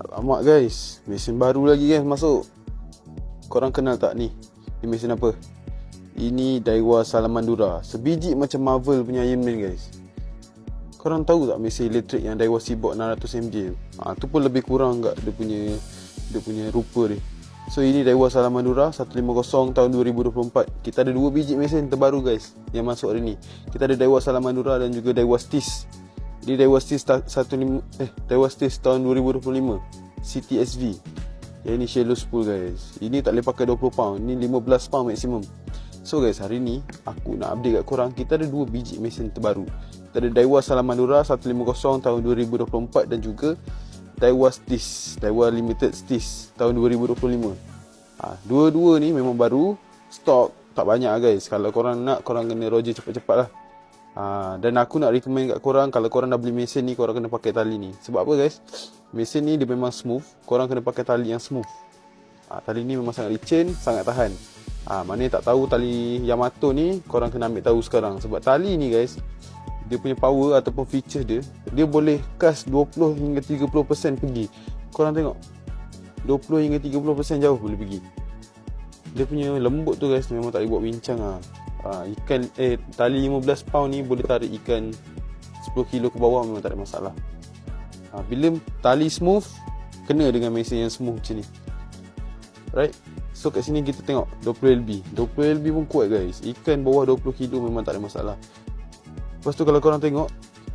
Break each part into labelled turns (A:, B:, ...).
A: Alamak guys, mesin baru lagi guys masuk. Korang kenal tak ni? Ni mesin apa? Ini Daiwa Salamandura. Sebiji macam Marvel punya Iron Man guys. Korang tahu tak mesin elektrik yang Daiwa Seaboard 600 MJ tu? Ha, tu pun lebih kurang kat dia punya dia punya rupa dia. So ini Daiwa Salamandura 150 tahun 2024. Kita ada dua biji mesin terbaru guys yang masuk hari ni. Kita ada Daiwa Salamandura dan juga Daiwa Stis. Di Daiwa Stis ta- 15 eh Stis tahun 2025. CTSV. Yang ini shallow spool guys. Ini tak boleh pakai 20 pound. Ini 15 pound maksimum. So guys, hari ni aku nak update kat korang kita ada dua biji mesin terbaru. Kita ada Daiwa Salamandura 150 tahun 2024 dan juga Daiwa Stis, Daiwa Limited Stis tahun 2025. Ha, dua-dua ni memang baru, stok tak banyak guys. Kalau korang nak, korang kena roger cepat-cepat lah. Ha, dan aku nak recommend kat korang kalau korang dah beli mesin ni korang kena pakai tali ni. Sebab apa guys? Mesin ni dia memang smooth, korang kena pakai tali yang smooth. Ha, tali ni memang sangat licin, sangat tahan. Ha, mana tak tahu tali Yamato ni korang kena ambil tahu sekarang sebab tali ni guys dia punya power ataupun feature dia dia boleh kas 20 hingga 30% pergi. Korang tengok 20 hingga 30% jauh boleh pergi. Dia punya lembut tu guys memang tak boleh buat bincang ah. Ha, ikan eh tali 15 pound ni boleh tarik ikan 10 kilo ke bawah memang tak ada masalah. Ha, bila tali smooth kena dengan mesin yang smooth macam ni. Right? So kat sini kita tengok 20 LB. 20 LB pun kuat guys. Ikan bawah 20 kilo memang tak ada masalah. Lepas tu kalau korang tengok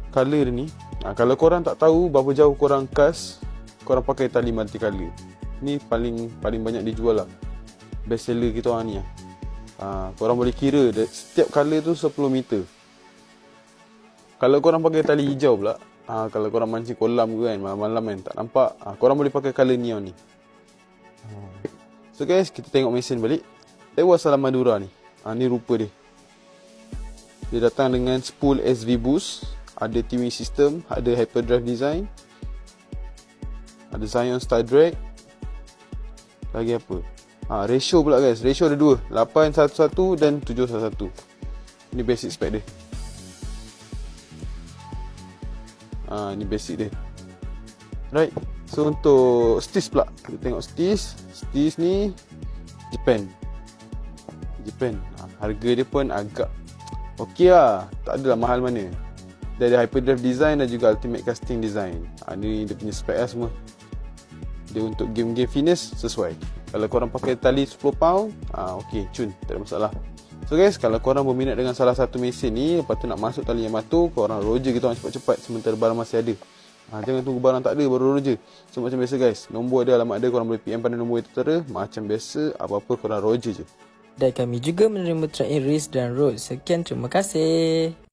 A: color dia ni, ha, kalau korang tak tahu berapa jauh korang cast, korang pakai tali multi color. Ni paling paling banyak dijual lah. Best seller kita orang ni lah. Ha, korang boleh kira setiap color tu 10 meter. Kalau korang pakai tali hijau pula, ha, kalau korang mancing kolam ke kan, malam-malam kan, tak nampak, ha, korang boleh pakai color neon ni. So guys, kita tengok mesin balik. Dewa Salamandura ni. Ha, ni rupa dia. Dia datang dengan spool SV Boost, ada teaming system, ada hyperdrive design. Ada Zion Star Drag. Lagi apa? Ha, ratio pula guys. Ratio ada dua. 811 dan 711. Ini basic spec dia. Ha, ini basic dia. Right. So untuk Stis pula. Kita tengok Stis. Stis ni Japan. Japan. Ha, harga dia pun agak okey lah. Tak adalah mahal mana. Dia ada hyperdrive design dan juga ultimate casting design. Ha, ni dia punya spec lah semua. Dia untuk game-game fitness sesuai. Kalau korang pakai tali 10 pound, ha, okey, cun, tak ada masalah. So guys, kalau korang berminat dengan salah satu mesin ni, lepas tu nak masuk tali Yamato, korang roger kita orang cepat-cepat sementara barang masih ada. Ha, jangan tunggu barang tak ada baru roger. So macam biasa guys, nombor ada, alamat ada, korang boleh PM pada nombor itu tertera. Macam biasa, apa-apa korang roger je.
B: Dan kami juga menerima track race dan road. Sekian terima kasih.